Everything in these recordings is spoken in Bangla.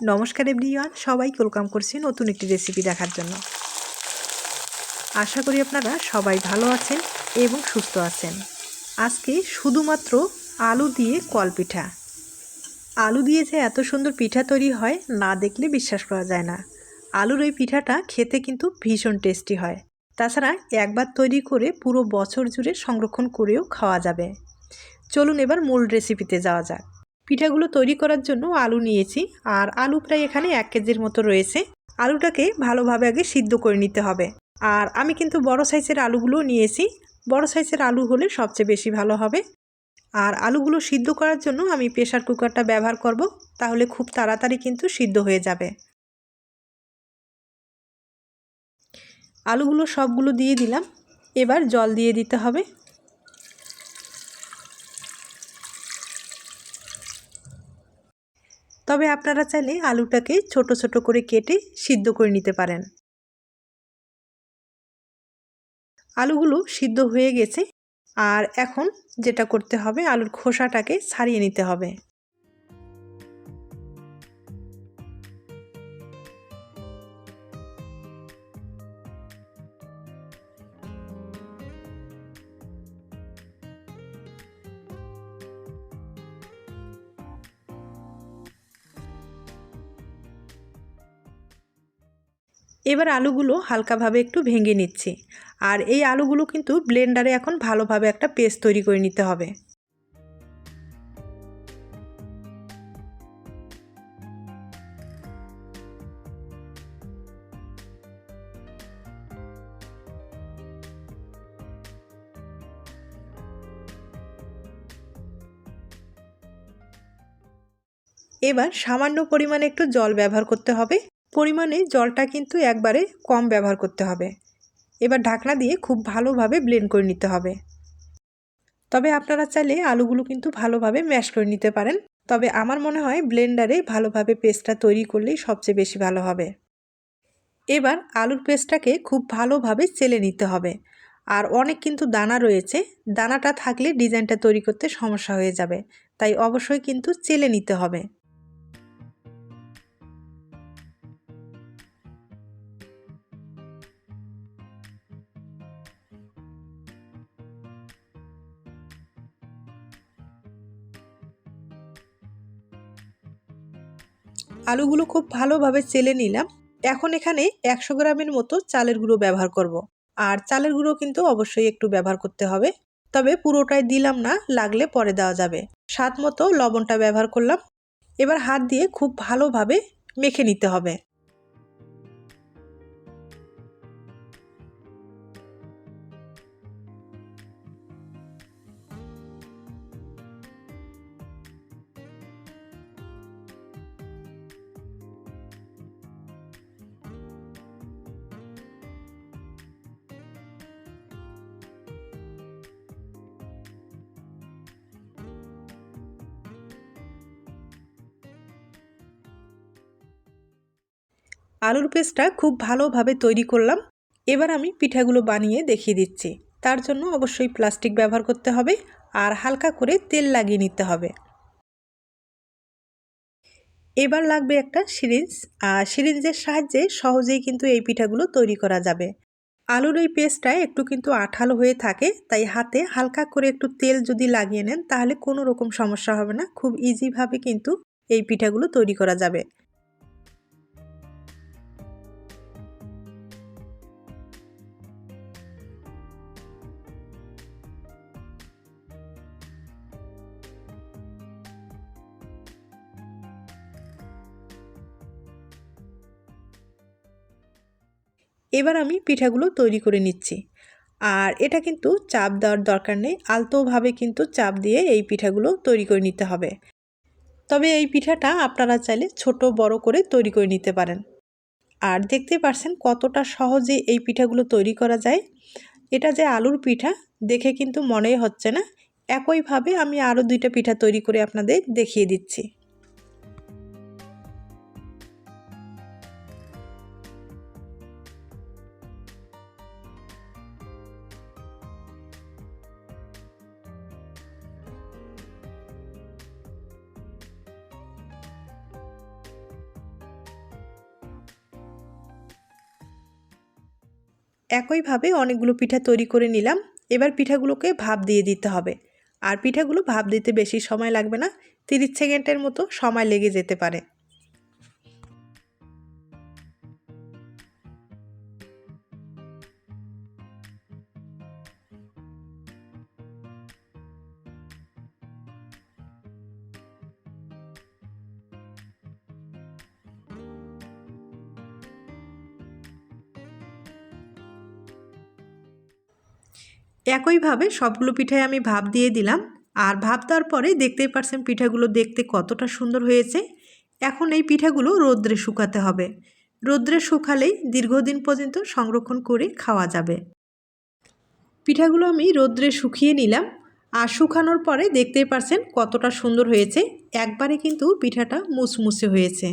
নমস্কার এভরিওয়ান সবাই ওয়েলকাম করছি নতুন একটি রেসিপি দেখার জন্য। আশা করি আপনারা সবাই ভালো আছেন এবং সুস্থ আছেন। আজকে শুধুমাত্র আলু দিয়ে কল পিঠা। আলু দিয়ে যে এত সুন্দর পিঠা তৈরি হয়, না দেখলে বিশ্বাস করা যায় না। আলুর এই পিঠাটা খেতে কিন্তু ভীষণ টেস্টি হয়। তাছাড়া একবার তৈরি করে পুরো বছর জুড়ে সংরক্ষণ করেও খাওয়া যাবে। চলুন এবার মূল রেসিপিতে যাওয়া যাক। পিঠাগুলো তৈরি করার জন্য আলু নিয়েছি, আর আলু প্রায় এখানে এক কেজির মতো রয়েছে। আলুটাকে ভালোভাবে আগে সিদ্ধ করে নিতে হবে। আর আমি কিন্তু বড় সাইজের আলুগুলো নিয়েছি। বড় সাইজের আলু হলে সবচেয়ে বেশি ভালো হবে। আর আলুগুলো সিদ্ধ করার জন্য আমি প্রেশার কুকারটা ব্যবহার করব, তাহলে খুব তাড়াতাড়ি কিন্তু সিদ্ধ হয়ে যাবে। আলুগুলো সবগুলো দিয়ে দিলাম। এবার জল দিয়ে দিতে হবে। তবে আপনারা চাইলে আলুটাকে ছোট ছোট করে কেটে সিদ্ধ করে নিতে পারেন। আলুগুলো সিদ্ধ হয়ে গেছে। আর এখন যেটা করতে হবে, আলুর খোসাটাকে ছাড়িয়ে নিতে হবে। এবার আলুগুলো হালকাভাবে একটু ভেঙে নিচ্ছি। আর এই আলুগুলো কিন্তু ব্লেন্ডারে এখন ভালোভাবে একটা পেস্ট তৈরি করে নিতে হবে। এবার সামান্য পরিমাণে একটু জল ব্যবহার করতে হবে। পরিমাণে জলটা কিন্তু একবারে কম ব্যবহার করতে হবে। এবার ঢাকনা দিয়ে খুব ভালোভাবে ব্লেন্ড করে নিতে হবে। তবে আপনারা চাইলে আলুগুলো কিন্তু ভালোভাবে ম্যাশ করে নিতে পারেন। তবে আমার মনে হয় ব্লেন্ডারে ভালোভাবে পেস্টটা তৈরি করলেই সবচেয়ে বেশি ভালো হবে। এবার আলুর পেস্টটাকে খুব ভালোভাবে চেলে নিতে হবে। আর অনেক কিন্তু দানা রয়েছে, দানাটা থাকলে ডিজাইনটা তৈরি করতে সমস্যা হয়ে যাবে। তাই অবশ্যই কিন্তু চেলে নিতে হবে। আলুগুলো খুব ভালোভাবে চেলে নিলাম। এখন এখানে একশো গ্রামের মতো চালের গুঁড়ো ব্যবহার করব। আর চালের গুঁড়ো কিন্তু অবশ্যই একটু ব্যবহার করতে হবে। তবে পুরোটাই দিলাম না, লাগলে পরে দেওয়া যাবে। স্বাদ মতো লবণটা ব্যবহার করলাম। এবার হাত দিয়ে খুব ভালোভাবে মেখে নিতে হবে। আলুর পেস্টটা খুব ভালোভাবে তৈরি করলাম। এবার আমি পিঠাগুলো বানিয়ে দেখিয়ে দিচ্ছি। তার জন্য অবশ্যই প্লাস্টিক ব্যবহার করতে হবে আর হালকা করে তেল লাগিয়ে নিতে হবে। এবার লাগবে একটা সিরিঞ্জ। আর সিরিঞ্জের সাহায্যে সহজেই কিন্তু এই পিঠাগুলো তৈরি করা যাবে। আলুর এই পেস্টটা একটু কিন্তু আঠালো হয়ে থাকে, তাই হাতে হালকা করে একটু তেল যদি লাগিয়ে নেন, তাহলে কোনো রকম সমস্যা হবে না। খুব ইজিভাবে কিন্তু এই পিঠাগুলো তৈরি করা যাবে। এবার আমি পিঠাগুলো তৈরি করে নিচ্ছি। আর এটা কিন্তু চাপ দেওয়ার দরকার নেই, আলতোভাবে কিন্তু চাপ দিয়ে এই পিঠাগুলো তৈরি করে নিতে হবে। তবে এই পিঠাটা আপনারা চাইলে ছোট, বড় করে তৈরি করে নিতে পারেন। আর দেখতে পারছেন কতটা সহজে এই পিঠাগুলো তৈরি করা যায়। এটা যে আলুর পিঠা, দেখে কিন্তু মনেই হচ্ছে না। একইভাবে আমি আরও দুইটা পিঠা তৈরি করে আপনাদের দেখিয়ে দিচ্ছি। একইভাবে অনেকগুলো পিঠা তৈরি করে নিলাম। এবার পিঠাগুলোকে ভাপ দিয়ে দিতে হবে। আর পিঠাগুলো ভাপ দিতে বেশি সময় লাগবে না, তিরিশ সেকেন্ডের মতো সময় লেগে যেতে পারে। একইভাবে সবগুলো পিঠায় আমি ভাপ দিয়ে দিলাম। আর ভাপ দেওয়ার পরে দেখতেই পারছেন পিঠাগুলো দেখতে কতটা সুন্দর হয়েছে। এখন এই পিঠাগুলো রোদ্রে শুকাতে হবে। রোদ্রে শুকালেই দীর্ঘদিন পর্যন্ত সংরক্ষণ করে খাওয়া যাবে। পিঠাগুলো আমি রোদ্রে শুকিয়ে নিলাম। আর শুকানোর পরে দেখতেই পারছেন কতটা সুন্দর হয়েছে। একবারে কিন্তু পিঠাটা মুসমুসে হয়েছে।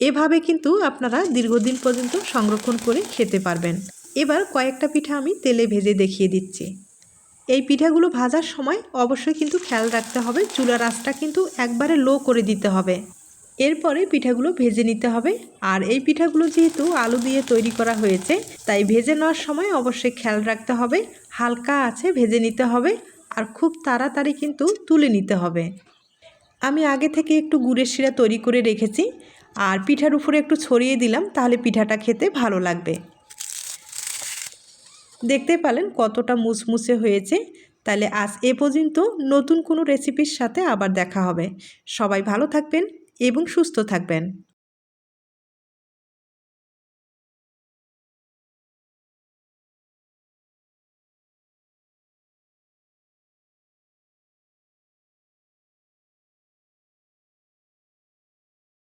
এভাবে কিন্তু আপনারা দীর্ঘদিন পর্যন্ত সংরক্ষণ করে খেতে পারবেন। এবার কয়েকটা পিঠা আমি তেলে ভেজে দেখিয়ে দিচ্ছি। এই পিঠাগুলো ভাজার সময় অবশ্যই কিন্তু খেয়াল রাখতে হবে, চুলার আঁচটা কিন্তু একবারে লো করে দিতে হবে। এরপরে পিঠাগুলো ভেজে নিতে হবে। আর এই পিঠাগুলো যেহেতু আলু দিয়ে তৈরি করা হয়েছে, তাই ভেজে নেওয়ার সময় অবশ্যই খেয়াল রাখতে হবে, হালকা আছে ভেজে নিতে হবে, আর খুব তাড়াতাড়ি কিন্তু তুলে নিতে হবে। আমি আগে থেকে একটু গুড়ের শিরা তৈরি করে রেখেছি, আর পিঠার উপরে একটু ছড়িয়ে দিলাম, তাহলে পিঠাটা খেতে ভালো লাগবে। দেখতে পেলেন কতটা মুসমুসে হয়েছে। তাহলে আজ এ পর্যন্ত নতুন কোনো রেসিপির সাথে আবার দেখা হবে। সবাই ভালো থাকবেন এবং সুস্থ থাকবেন।